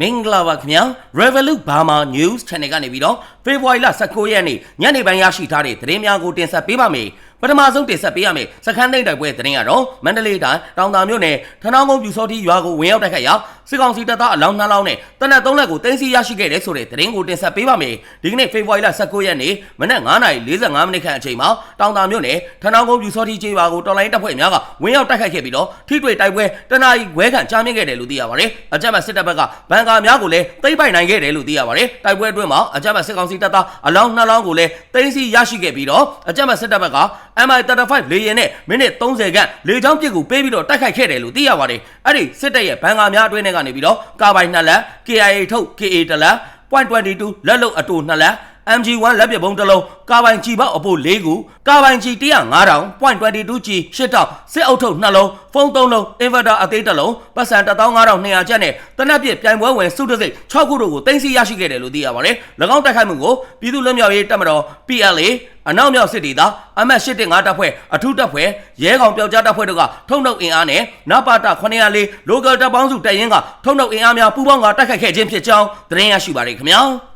မင်္ဂလာပါခင်ဗျာ Revolut Burma News Channel ကနေပြီးတော့ဖေဖော်ဝါရီလ19ရက်နေ့ညနေပိုင်းရရှိထားတဲ့သတင်းများကိုတင်ဆက်ပေးပါမယ် ပထမဆုံးတင်ဆက်ပေးရမယ်စခန်းသိမ်းတိုက်ပွဲသတင်းကတော့မန္တလေးတိုင်းတောင်တာမြို့နယ်ထနောင်းကုန်းပြူစောတိရွာကိုဝင်ရောက်တိုက်ခိုက်ရာစစ်ကောင်စီတပ်သားအလောင်းနှလောင်းနဲ့တနက်3လက်ကိုတင်းစီရရှိခဲ့တဲ့ဆိုတဲ့သတင်းကိုတင်ဆက်ပေးပါမယ်ဒီကနေ့ဖေဖော်ဝါရီလ19ရက်နေ့မနက်9:45မိနစ်ခန့်အချိန်မှာတောင်တာမြို့နယ်ထနောင်းကုန်းပြူစောတိကျေးရွာကိုတော်လိုင်းတပ်ဖွဲ့များကဝင်ရောက်တိုက်ခိုက်ခဲ့ပြီးတော့ထိတွေ့တိုက်ပွဲတနအီခွဲခန့်ကြာမြင့်ခဲ့တယ်လို့သိရပါတယ်အကြမ်းဖက်စစ်တပ်ဘက်ကဘန်ကာများကိုလည်းသိမ်းပိုက်နိုင်ခဲ့တယ်လို့သိရပါတယ်တိုက်ပွဲအတွင်းမှာအကြမ်းဖက်စစ်ကောင်စီတပ်သားအလောင်းနှလောင်းကိုလည်းတင်းစီရရှိခဲ့ပြီးတော့အကြမ်းဖက်စစ်တပ်ဘက်က MI35 လေယာဉ်နဲ့မိနစ်30ခန့်လေကြောင်းပစ်ကူပေးပြီးတော့တိုက်ခိုက်ခဲ့တယ်လို့သိရပါတယ်အဲ့ဒီစစ်တပ်ရဲ့ဘန်ကာများအတွင်းထဲကနေပြီးတော့ကာပိုင်2လက် KIA ထုတ် KA တလက် .22 လက်လုံအတူ2လက် MG1 လက်ပစ်ဘုံတစ်လုံးကာပိုင်ကြီးပေါက်အပို့၄ခုကာပိုင်ကြီး105,000 .22G 8000စစ်အုပ်ထုတ်2လုံးဖုန်း3လုံးအင်ဗာတာအသေးတစ်လုံးပတ်စံ15200ကျပ်နဲ့တနက်ပြစ်ပြိုင်ပွဲဝင်စုတစိတ်6ခုတို့ကိုတင်စီရရှိခဲ့တယ်လို့သိရပါတယ်။၎င်းတိုက်ခိုက်မှုကိုပြည်သူ့လွတ်မြောက်ရေးတပ်မတော် PLA အနောက်မြောက်စစ်ဒေသအမတ်815တပ်ဖွဲ့အထူးတပ်ဖွဲ့ရဲကောင်ပျောက်ကြားတပ်ဖွဲ့တို့ကထုံနှုတ်အင်အားနဲ့နပါတာ904 local တပ်ပေါင်းစုတပ်ရင်းကထုံနှုတ်အင်အားများပူးပေါင်းကတိုက်ခိုက်ခဲ့ခြင်းဖြစ်ကြောင်းသတင်းရရှိပါရခင်ဗျာ။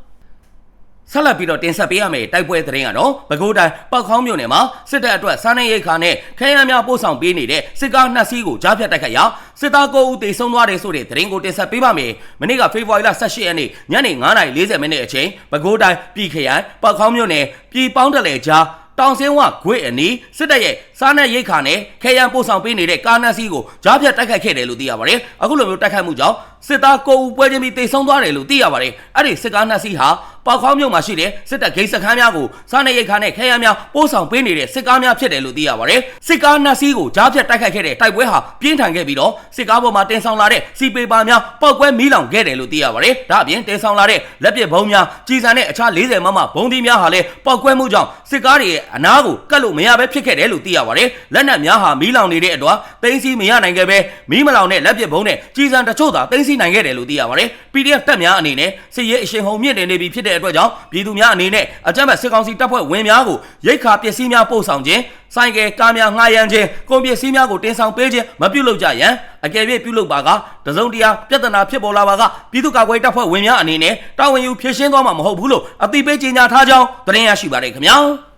ဆက်လက်ပြီးတော့တင်ဆက်ပေးရမယ့်တိုက်ပွဲသတင်းကတော့ပဲခူးတိုင်းပောက်ခေါင်းမြို့နယ်မှာစစ်တပ်အတွက်စားနပ်ရိက္ခာနဲ့ခဲယမ်းများပို့ဆောင်ပေးနေတဲ့စစ်ကားနှစ်စီးကိုကြားဖြတ်တိုက်ခိုက်ရာစစ်သား9ဦးသေဆုံးသွားတယ်ဆိုတဲ့သတင်းကိုတင်ဆက်ပေးပါမယ်။မနေ့ကဖေဖော်ဝါရီလ18ရက်နေ့ညနေ9:40မိနစ်အချိန်ပဲခူးတိုင်းပြည်ခရိုင်ပောက်ခေါင်းမြို့နယ်ပြည်ပေါင်းတလဲကြားတောင်စင်းဝဂွေအနီးစစ်တပ်ရဲ့စားနပ်ရိက္ခာနဲ့ခဲယမ်းပို့ဆောင်ပေးနေတဲ့ကားနက်စီးကိုကြားဖြတ်တိုက်ခိုက်ခဲ့တယ်လို့သိရပါတယ်။အခုလိုမျိုးတိုက်ခိုက်မှုကြောင့်စစ်သား9ဦးပွဲချင်းပြီးတေဆုံးသွားတယ်လို့သိရပါတယ်။အဲ့ဒီစစ်ကားနက်စီးဟာ ပေါခေါင်းမြို့မှာရှိတဲ့စစ်တပ်ဂိတ်စခန်းများကိုစားနပ်ရိက္ခာနဲ့ခဲယမ်းများပို့ဆောင်ပေးနေတဲ့စစ်ကားများဖြစ်တယ်လို့သိရပါတယ်။စစ်ကားနက်စီးကိုကြားဖြတ်တိုက်ခိုက်ခဲ့တဲ့တိုက်ပွဲဟာပြင်းထန်ခဲ့ပြီးတော့စစ်ကားပေါ်မှာတင်ဆောင်လာတဲ့စီပေပါများပောက်ကွဲမီးလောင်ခဲ့တယ်လို့သိရပါတယ်။ဒါအပြင်တင်ဆောင်လာတဲ့လက်ပစ်ဘုံများကြီးစံတဲ့အခြား40မမဘုံသီးများဟာလည်းပောက်ကွဲမှုကြောင့်စစ်ကားတွေရဲ့အနားကိုကတ်လို့မရဘဲဖြစ်ခဲ့တယ်လို့သိရပါတယ်။လက်နက်များဟာမီးလောင်နေတဲ့အတွက်တင်းစီမရနိုင်ခဲ့ပဲမီးမလောင်တဲ့လက်ပစ်ဘုံနဲ့ကြီးစံတချို့သာတင်းစီနိုင်ခဲ့တယ်လို့သိရပါတယ်။ PDF တပ်များအနေနဲ့စစ်ရေးအရှင်ဟုန်မြင့်တင်နေပြီဖြစ်တဲ့အတွက်ကြောင့်ပြည်သူများအနေနဲ့အကြမ်းဖက်စစ်ကောင်စီတပ်ဖွဲ့ဝင်များကိုရိတ်ခါပစ္စည်းများပို့ဆောင်ခြင်းဆိုင်ကယ်ကားများငှားရမ်းခြင်းကုန်ပစ္စည်းများကိုတင်ဆောင်ပေးခြင်းမပြုလုပ်ကြရန်အကယ်၍ပြုလုပ်ပါကတစုံတရာပြဿနာဖြစ်ပေါ်လာပါကပြည်သူ့ကာကွယ်တပ်ဖွဲ့ဝင်များအနေနဲ့တာဝန်ယူဖြည့်ရှင်းသွားမှာမဟုတ်ဘူးလို့အသိပေးကြေညာထားကြောင်းသတင်းရရှိပါတယ်ခင်ဗျာ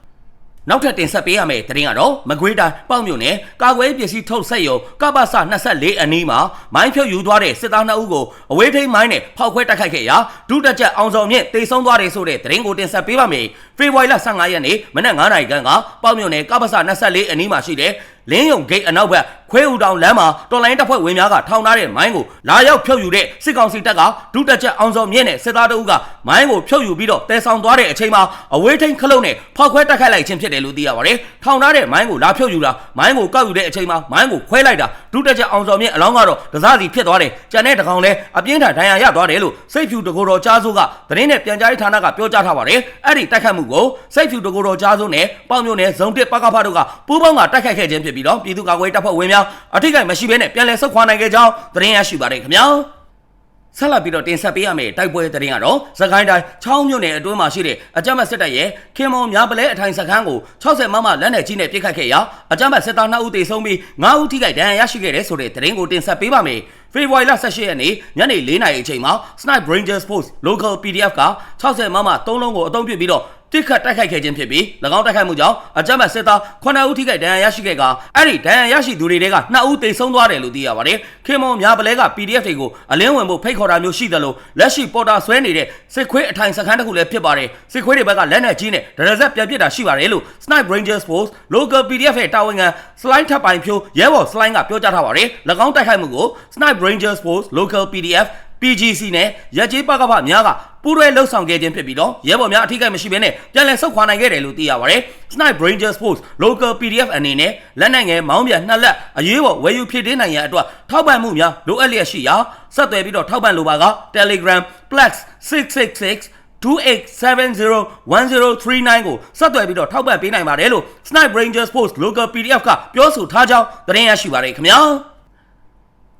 နောက်ထပ်တင်ဆက်ပေးရမယ့်သတင်းကတော့မကွေးတိုင်းပေါ့မြို့နယ်ကာကွယ်ပစ္စည်းထုတ်ဆက်ရုံကပ္ပစ24အနီးမှာမိုင်းဖြုတ်ယူသွားတဲ့စစ်သား2ဦးကိုအဝေးထိန်းမိုင်းနဲ့ဖောက်ခွဲတိုက်ခိုက်ခဲ့ရာဒုတက်ချက်အောင်စောမြင့်တေဆုံးသွားတယ်ဆိုတဲ့သတင်းကိုတင်ဆက်ပေးပါမယ်။ဖေဖော်ဝါရီလ15ရက်နေ့မနက်9:00နာရီခန့်ကပေါ့မြို့နယ်ကပ္ပစ24အနီးမှာရှိတဲ့ လင်းယုံဂိတ်အနောက်ဘက်ခွဲဦးတောင်လမ်းမှာတော်လိုင်းတပ်ဖွဲ့ဝင်များကထောင်ထားတဲ့မိုင်းကိုလာရောက်ဖြုတ်ယူတဲ့စစ်ကောင်စီတပ်ကဒုတက်ချက်အောင်စောမြင့်နဲ့စစ်သားတို့ကမိုင်းကိုဖြုတ်ယူပြီးတော့တဲဆောင်သွားတဲ့အချိန်မှာအဝေးထိန်ခလုတ်နဲ့ဖောက်ခွဲတိုက်ခိုက်လိုက်ခြင်းဖြစ်တယ်လို့သိရပါတယ်။ထောင်ထားတဲ့မိုင်းကိုလာဖြုတ်ယူတာမိုင်းကိုကောက်ယူတဲ့အချိန်မှာမိုင်းကိုခွဲလိုက်တာဒုတက်ချက်အောင်စောမြင့်အလောင်းကတော့ဒစားစီဖြစ်သွားတယ်။ကြံတဲ့တကောင်လည်းအပြင်းထန်ဒဏ်ရာရသွားတယ်လို့စိတ်ဖြူတကိုယ်တော်ကြားစိုးကသတင်းနဲ့ပြန်ကြားရေးဌာနကပြောကြားထားပါတယ်။အဲ့ဒီတိုက်ခိုက်မှုကိုစိတ်ဖြူတကိုယ်တော်ကြားစိုးနဲ့ပေါင်မြို့နယ်ဇုံတစ်ပကဖတို့ကပူးပေါင်းကတိုက်ခိုက်ခဲ့ခြင်းဖြစ်ပြီးတော့ပြည်သူ့ကာကွယ်တပ်ဖွဲ့ဝင်များအထိကိမရှိဘဲနဲ့ပြန်လည်ဆုတ်ခွာနိုင်ခဲ့ကြောင်းသတင်းရရှိပါတယ်ခင်ဗျာဆက်လက်ပြီးတော့တင်ဆက်ပေးရမယ့်တိုက်ပွဲသတင်းကတော့သခိုင်းတိုင်းချောင်းမြို့နယ်အတွင်းမှာရှိတဲ့အကြမ်းဖက်စစ်တပ်ရဲ့ခင်မုံများပလဲအထိုင်စခန်းကို60မမလက်နက်ကြီးနဲ့ပစ်ခတ်ခဲ့ရာအကြမ်းဖက်စစ်သား2ဦးသေဆုံးပြီး9ဦးထိခိုက်ဒဏ်ရာရရှိခဲ့တဲ့ဆိုတဲ့သတင်းကိုတင်ဆက်ပေးပါမယ်ဖေဖော်ဝါရီလ18ရက်နေ့ညနေ4နာရီအချိန်မှာ Snipe Rangers Force Local PDF က60မမ3လုံးကိုအသုံးပြုပြီးတော့ တိခတ်တိုက်ခိုက်ခဲ့ခြင်းဖြစ်ပြီး၎င်းတိုက်ခိုက်မှုကြောင့်အကြမ်းဖက်စစ်သား9ဦးထိခိုက်ဒဏ်ရာရရှိခဲ့ကအဲ့ဒီဒဏ်ရာရရှိသူတွေက2ဦးသေဆုံးသွားတယ်လို့သိရပါတယ်။ခင်မွန်များပလဲက PDF တွေကိုအလင်းဝင်ဖို့ဖိတ်ခေါ်တာမျိုးရှိတယ်လို့လက်ရှိပေါ်တာဆွဲနေတဲ့စစ်ခွေးအထိုင်စခန်းတစ်ခုလည်းဖြစ်ပါတယ်။စစ်ခွေးတွေဘက်ကလက်နက်ကြီးနဲ့ဒရဇက်ပြန်ပစ်တာရှိပါတယ်လို့ Snipe Rangers Force Local PDF ရဲ့တာဝန်ခံ Slide ထပ်ပိုင်ဖြိုးရဲဘော် Slide ကပြောကြားထားပါတယ်။၎င်းတိုက်ခိုက်မှုကို Snipe Rangers Force Local PDF PGC နဲ့ရက်ကြီးပကဖများကပူးတွဲလှုပ်ဆောင်ခဲ့ခြင်းဖြစ်ပြီးတော့ရဲဘော်များအထူးကိမရှိဘဲနဲ့ပြန်လည်ဆုတ်ခွာနိုင်ခဲ့တယ်လို့သိရပါတယ်။ Snipe Rangers Force Local PDF အနေနဲ့လက်နက်ငယ်မောင်းပြန်နှစ်လက်အရေးပေါ်ဝယ်ယူဖြစ်တင်းနိုင်ရန်အတွက်ထောက်ပံ့မှုများလိုအပ်လျက်ရှိရာဆက်သွယ်ပြီးတော့ထောက်ပံ့လိုပါက Telegram Plex 666 28701039ကိုဆက်သွယ်ပြီးတော့ထောက်ပံ့ပေးနိုင်ပါတယ်လို့ Snipe Rangers Force Local PDF ကပြောဆိုထားကြောင်းသတင်းရရှိပါရခင်ဗျာ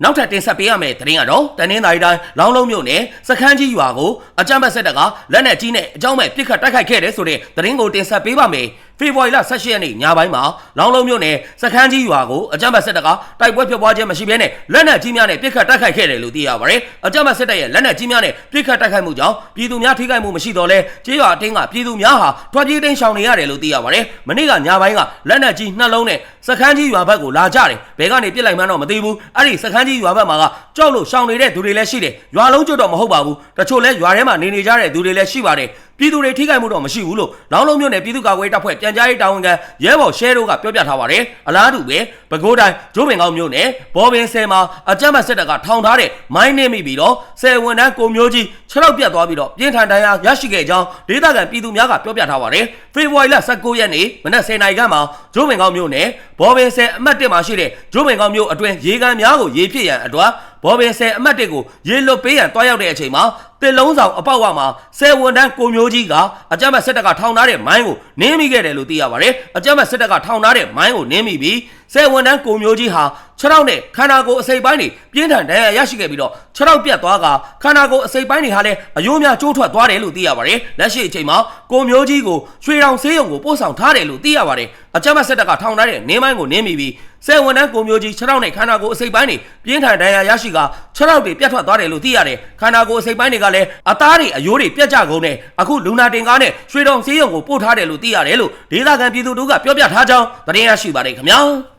နောက်ထပ်တင်ဆက်ပေးရမယ့်သတင်းကတော့တနင်္သာရီတိုင်းလောင်းလုံးမြို့နယ်စခန်းကြီးရွာကိုအကြမ်းဖက်စစ်တပ်ကလက်နက်ကြီးနဲ့အကြောင်းမဲ့ပစ်ခတ်တိုက်ခိုက်ခဲ့တယ်ဆိုတဲ့သတင်းကိုတင်ဆက်ပေးပါမယ်။ ဖေဖော်ဝါရီလ18ရက်နေ့ညပိုင်းမှာလောင်းလုံးမြို့နယ်စခန်းကြီးရွာကိုအကြမ်းဖက်စစ်တပ်ကတိုက်ပွဲဖြစ်ပွားခြင်းမရှိဘဲနဲ့လက်နက်ကြီးများနဲ့ပစ်ခတ်တိုက်ခိုက်ခဲ့တယ်လို့သိရပါတယ်။အကြမ်းဖက်စစ်တပ်ရဲ့လက်နက်ကြီးများနဲ့ပစ်ခတ်တိုက်ခိုက်မှုကြောင့်ပြည်သူများထိခိုက်မှုမရှိတော့လဲကျေးရွာအတင်းကပြည်သူများဟာထွက်ပြေးတိမ်းရှောင်နေရတယ်လို့သိရပါတယ်။မနေ့ကညပိုင်းကလက်နက်ကြီးနှလုံးနဲ့စခန်းကြီးရွာဘက်ကိုလာကြတယ်။ဘယ်ကနေပြစ်လိုက်မှန်းတော့မသိဘူး။အဲ့ဒီစခန်းကြီးရွာဘက်မှာကကြောက်လို့ရှောင်နေတဲ့သူတွေလည်းရှိတယ်။ရွာလုံးကျွတ်တော့မဟုတ်ပါဘူး။တချို့လဲရွာထဲမှာနေနေကြတဲ့သူတွေလည်းရှိပါတယ်။ ပြည်သူတွေထိခိုက်မှုတော့မရှိဘူးလို့လောင်းလုံးမြို့နယ်ပြည်သူ့ကာကွယ်ရေးတပ်ဖွဲ့ပြန်ကြားရေးတာဝန်ခံရဲဘော်ရှဲတို့ကပြောပြထားပါတယ်။အလားတူပဲပဲခူးတိုင်းဂျိုးပင်ကောင်းမြို့နယ်ဘော်ပင်ဆယ်မှာအကြမ်းဖက်စစ်တပ်ကထောင်ထားတဲ့မိုင်းနှင်းမိပြီးတော့ဆယ်ဝန်တန်းကိုမျိုးကြီးခြေထောက်ပြတ်သွားပြီးတော့ပြင်းထန်ဒဏ်ရာရရှိခဲ့ကြောင်းဒေသခံပြည်သူများကပြောပြထားပါတယ်။ဖေဖော်ဝါရီလ19ရက်နေ့မနက်10:00နာရီခန့်မှာဂျိုးပင်ကောင်းမြို့နယ်ဘော်ပင်ဆယ်အမှတ်1မှာရှိတဲ့ဂျိုးပင်ကောင်းမြို့အတွင်းရေကန်များကိုရေဖြစ်ရန်အတွက် ဘော်ပင်ဆယ်အမှတ်1ကိုရေလွတ်ပေးရန်တွားရောက်တဲ့အချိန်မှာတစ်လုံးဆောင်အပေါက်ဝမှာဆယ်ဝန်တန်းကိုမျိုးကြီးကအကြမ်းဖက်စစ်တပ်ကထောင်ထားတဲ့မိုင်းကိုနင်းမိခဲ့တယ်လို့သိရပါတယ်။အကြမ်းဖက်စစ်တပ်ကထောင်ထားတဲ့မိုင်းကိုနင်းမိပြီးဆယ်ဝန်တန်းကိုမျိုးကြီးဟာခြေထောက်နဲ့ခန္ဓာကိုယ်အစိပ်ပိုင်းတွေပြင်းထန်ဒဏ်ရာရရှိခဲ့ပြီးတော့ခြေထောက်ပြတ်သွားကခန္ဓာကိုယ်အစိပ်ပိုင်းတွေဟာလည်းအယိုးများကျိုးထွက်သွားတယ်လို့သိရပါတယ်။လက်ရှိအချိန်မှာကိုမျိုးကြီးကိုရွှေတောင်ဆေးရုံကိုပို့ဆောင်ထားတယ်လို့သိရပါတယ်။အကြမ်းဖက်စစ်တပ်ကထောင်ထားတဲ့နင်းမိုင်းကိုနင်းမိပြီး ဆယ်ဝန်တန်းကိုမျိုးကြီးခြေထောက်နဲ့ခန္ဓာကိုယ်အစိပ်ပိုင်းတွေပြင်းထန်ဒဏ်ရာရရှိကခြေထောက်တွေပြတ်ထွက်သွားတယ်လို့သိရတယ်။ခန္ဓာကိုယ်အစိပ်ပိုင်းတွေကလည်းအသားတွေအယိုးတွေပြတ်ကြကုန်တယ်။အခုလူနာတင်ကားနဲ့ရွှေတောင်ဆေးရုံကိုပို့ထားတယ်လို့သိရတယ်လို့ဒေသခံပြည်သူတို့ကပြောပြထားကြောင်းသတင်းရရှိပါတယ်ခင်ဗျာ။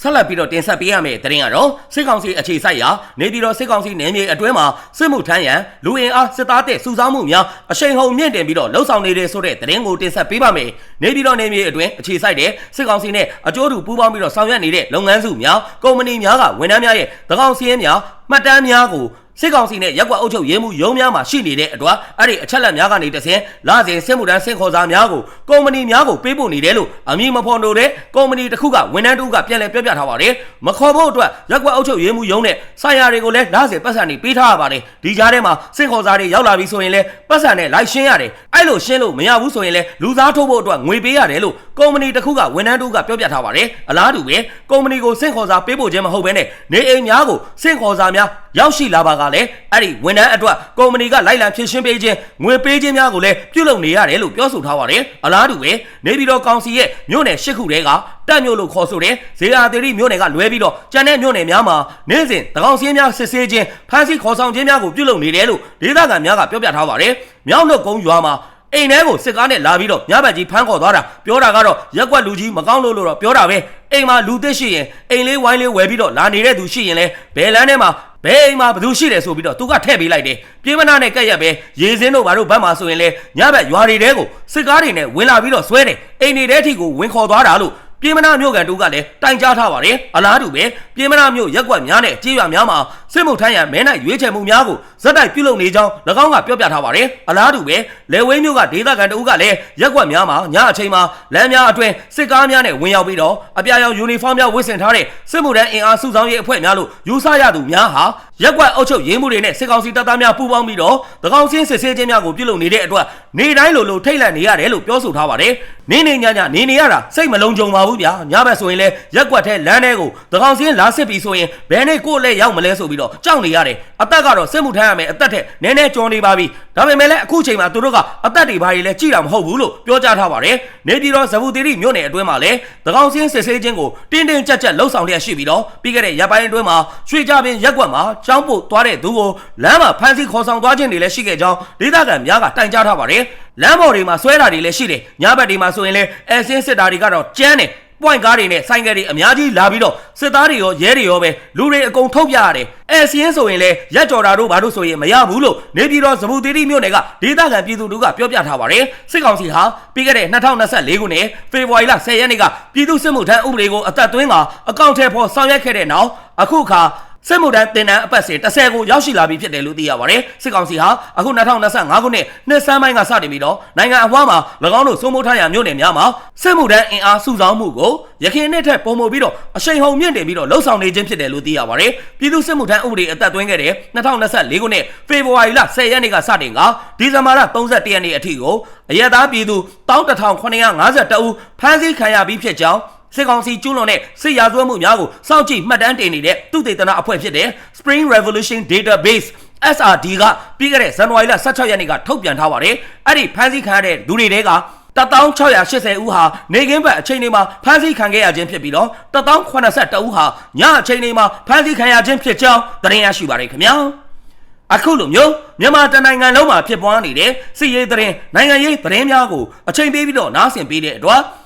ဆက်လက်ပြီးတော့တင်ဆက်ပေးရမယ့်သတင်းကတော့စစ်ကောင်စီအခြေစိုက်ရာနေပြည်တော်စစ်ကောင်စီနယ်မြေအတွင်းမှာစစ်မှုထမ်းရန်လူအင်အားစစ်သားတဲ့စုဆောင်းမှုများအရှိန်ဟုန်မြင့်တင်ပြီးတော့လှုပ်ဆောင်နေတဲ့ဆိုတဲ့သတင်းကိုတင်ဆက်ပေးပါမယ်။နေပြည်တော်နယ်မြေအတွင်းအခြေစိုက်တဲ့စစ်ကောင်စီနဲ့အကျိုးတူပူးပေါင်းပြီးတော့ဆောင်ရွက်နေတဲ့လုပ်ငန်းစုများကုမ္ပဏီများကဝန်ထမ်းများရဲ့သကောင်စီးရင်များမှတ်တမ်းများကို စစ်ကောင်စီနဲ့ရက်ကွက်အုပ်ချုပ်ရေးမှုရုံးများမှာရှိနေတဲ့အတွက်အဲ့ဒီအချက်လက်များကနေတဆင်လာစဉ်စစ်မှုထမ်းစင်ခေါ်စာများကိုကုမ္ပဏီများကိုပေးပို့နေတယ်လို့အမည်မဖော်လို့တဲ့ကုမ္ပဏီတစ်ခုကဝန်ထမ်းတူကပြန်လည်ပြောပြထားပါတယ်မခေါ်ဖို့အတွက်ရက်ကွက်အုပ်ချုပ်ရေးမှုရုံးနဲ့ဆိုင်ရာတွေကိုလည်းလာစဉ်ပတ်စံနေပေးထားရပါတယ်ဒီကြားထဲမှာစင်ခေါ်စာတွေရောက်လာပြီဆိုရင်လည်းပတ်စံနဲ့လိုက်ရှင်းရတယ်အဲ့လိုရှင်းလို့မရဘူးဆိုရင်လည်းလူစားထိုးဖို့အတွက်ငွေပေးရတယ်လို့ကုမ္ပဏီတစ်ခုကဝန်ထမ်းတူကပြောပြထားပါတယ်အလားတူပဲကုမ္ပဏီကိုစင်ခေါ်စာပေးပို့ခြင်းမဟုတ်ဘဲနဲ့နေအိမ်များကိုစင်ခေါ်စာများ ရောက်ရှိလာပါကလည်းအဲ့ဒီဝန်ထမ်းအတွက်ကုမ္ပဏီကလိုက်လံဖြည့်ရှင်းပေးခြင်းငွေပေးခြင်းများကိုလည်းပြုလုပ်နေရတယ်လို့ပြောဆိုထားပါတယ်အလားတူပဲနေပြည်တော်ကောင်စီရဲ့မြို့နယ်၈ခုတည်းကတက်မြို့လို့ခေါ်ဆိုတဲ့ဇေယျာသီရိမြို့နယ်ကလွဲပြီးတော့ကျန်တဲ့မြို့နယ်များမှာနေ့စဉ်တကောင်စင်းများစစ်ဆေးခြင်းဖမ်းဆီးခေါ်ဆောင်ခြင်းများကိုပြုလုပ်နေတယ်လို့ဒေသခံများကပြောပြထားပါတယ်မြောက်လွတ်ကုန်းရွာမှာအိမ်ထဲကိုစစ်ကားနဲ့လာပြီးတော့ညဘက်ကြီးဖမ်းခေါ်သွားတာပြောတာကတော့ရက်ကွက်လူကြီးမကောင်းလို့လို့တော့ပြောတာပဲအိမ်မှာလူသစ်ရှိရင်အိမ်လေးဝိုင်းလေးဝယ်ပြီးတော့လာနေတဲ့သူရှိရင်လဲဘယ်လမ်းထဲမှာ ဘယ်အိမ်မှာဘယ်သူရှိတယ်ဆိုပြီးတော့သူကထည့်ပေးလိုက်တယ်ပြေးမနာနဲ့ကက်ရက်ပဲရေစင်းတို့ဘာတို့ဘက်မှာဆိုရင်လဲညဘက်ရွာတွေတဲကိုစစ်ကားတွေနဲ့ဝင်လာပြီးတော့ဆွဲတယ်အိမ်တွေတဲထိကိုဝင်ခေါ်သွားတာလို့ ပြေးမနာမြို့ကန်တူကလည်းတိုင်ကြားထားပါတယ်အလားတူပဲပြေးမနာမြို့ရက်ကွက်များနဲ့ကြေးရွာများမှာစစ်မှုထမ်းရန်မဲနိုင်ရွေးချယ်မှုများကိုဇက်တိုက်ပြုလုပ်နေကြောင်း၎င်းကပြောပြထားပါတယ်အလားတူပဲလေဝင်းမြို့ကဒေသခံတူကလည်းရက်ကွက်များမှာညအချိန်မှာလမ်းများအတွင်းစစ်ကားများနဲ့ဝင်ရောက်ပြီးတော့အပြာရောင်ယူနီဖောင်းများဝတ်ဆင်ထားတဲ့စစ်မှုထမ်းအင်အားစုဆောင်းရေးအဖွဲ့များလို့ယူဆရသူများဟာရက်ကွက်အုပ်ချုပ်ရေးမှုတွေနဲ့စစ်ကောင်စီတပ်သားများပူးပေါင်းပြီးတော့တကောင်စင်းစစ်ဆေးခြင်းများကိုပြုလုပ်နေတဲ့အတွက်နေတိုင်းလိုလိုထိတ်လန့်နေရတယ်လို့ပြောဆိုထားပါတယ်နေနေညညနေနေရတာစိတ်မလုံးကြုံပါဘူးဗျာညဘက်ဆိုရင်လဲရက်ကွက်ထဲလမ်းထဲကိုတကောင်စင်းလာစစ်ပြီးဆိုရင်ဘယ်နဲ့ကိုယ့်လက်ရောက်မလဲဆိုပြီးတော့ကြောက်နေရတယ်အသက်ကတော့စစ်မှုထမ်းရမယ်အသက်ထက်နည်းနည်းကြောနေပါပြီဒါပေမဲ့လည်းအခုချိန်မှာသူတို့ကအသက်တွေဘာတွေလဲကြည့်တာမဟုတ်ဘူးလို့ပြောကြားထားပါတယ်နေပြည်တော်ဇဗူတီရီမြို့နယ်အတွင်းမှာလည်းတကောင်စင်းစစ်ဆေးခြင်းကိုတင်းတင်းကြပ်ကြပ်လှုပ်ဆောင်လျက်ရှိပြီးတော့ပြီးခဲ့တဲ့ရက်ပိုင်းအတွင်းမှာရွှေကြပင်ရက်ကွက်မှာကျောင်းပို့သွားတဲ့သူကိုလမ်းမှာဖမ်းဆီးခေါ်ဆောင်သွားခြင်းတွေလည်းရှိခဲ့ကြောင်းဒေသခံများကတိုင်ကြားထားပါတယ်လမ်းပေါ်တွေမှာဆွဲတာတွေလည်းရှိတယ်ညဘက်တွေမှာဆိုရင်လည်းအဲဆင်းစစ်တာတွေကတော့ကျန်းတယ်ပွိုင်ကားတွေနဲ့ဆိုင်ကယ်တွေအများကြီးလာပြီးတော့စစ်သားတွေရောရဲတွေရောပဲလူတွေအကုန်ထုတ်ပြရတယ်။အဲစီးရင်ဆိုရင်လေရက်ကြော်တာတို့ဘာတို့ဆိုရင်မရဘူးလို့နေပြည်တော်ဇဗူတီရီမြို့နယ်ကဒေသခံပြည်သူတို့ကပြောပြထားပါတယ်။စစ်ကောင်စီဟာပြီးခဲ့တဲ့2024ခုနှစ်ဖေဖော်ဝါရီလ10ရက်နေ့ကပြည်သူ့စစ်မှုထမ်းဥပဒေကိုအသက်သွင်းကအကောင့်ထဲပေါ်ဆောင်ရွက်ခဲ့တဲ့နောက်အခုခါ စစ်မှုထမ်းတင်တန်းအပတ်စဉ်30ကိုရောက်ရှိလာပြီဖြစ်တယ်လို့သိရပါတယ်။စစ်ကောင်စီဟာအခု2025ခုနှစ်နှစ်ဆန်းပိုင်းကစတင်ပြီးတော့နိုင်ငံအဝှမ်းမှာ၎င်းတို့စိုးမိုးထားရာမြို့နယ်များမှာစစ်မှုထမ်းအင်အားစုဆောင်းမှုကိုရခိုင်နှစ်ထက်ပုံမပြီးတော့အရှိန်ဟုန်မြင့်တင်ပြီးတော့လှုပ်ဆောင်နေခြင်းဖြစ်တယ်လို့သိရပါတယ်။ပြည်သူစစ်မှုထမ်းဥပဒေအသက်သွင်းခဲ့တဲ့2024ခုနှစ်ဖေဖော်ဝါရီလ10ရက်နေ့ကစတင်ကဒီဇင်ဘာလ31ရက်နေ့အထိကိုအရက်သားပြည်သူ11952ဦးဖမ်းဆီးခံရပြီးဖြစ်ကြောင်း စစ်ကောင်စီကျူးလွန်တဲ့စစ်ရာဇဝတ်မှုများကိုစောင့်ကြည့်မှတ်တမ်းတင်နေတဲ့သူတေသနအဖွဲ့ဖြစ်တဲ့ Spring Revolution Database SRD ကပြီးခဲ့တဲ့ဇန်နဝါရီလ16ရက်နေ့ကထုတ်ပြန်ထားပါတယ်။အဲ့ဒီဖမ်းဆီးခံရတဲ့လူတွေတဲက11680ဦးဟာနေကင်းဘက်အချိန်တွေမှာဖမ်းဆီးခံခဲ့ရခြင်းဖြစ်ပြီးတော့1082ဦးဟာညအချိန်တွေမှာဖမ်းဆီးခံရခြင်းဖြစ်ကြောင်းသတင်းရရှိပါတယ်ခင်ဗျာအခုလိုမျိုးမြန်မာတနိုင်ငံလုံးမှာဖြစ်ပွားနေတဲ့စစ်ရေးသတင်းနိုင်ငံရေးသတင်းများကိုအချိန်ပေးပြီးတော့နားဆင်ပေးတဲ့အတွက်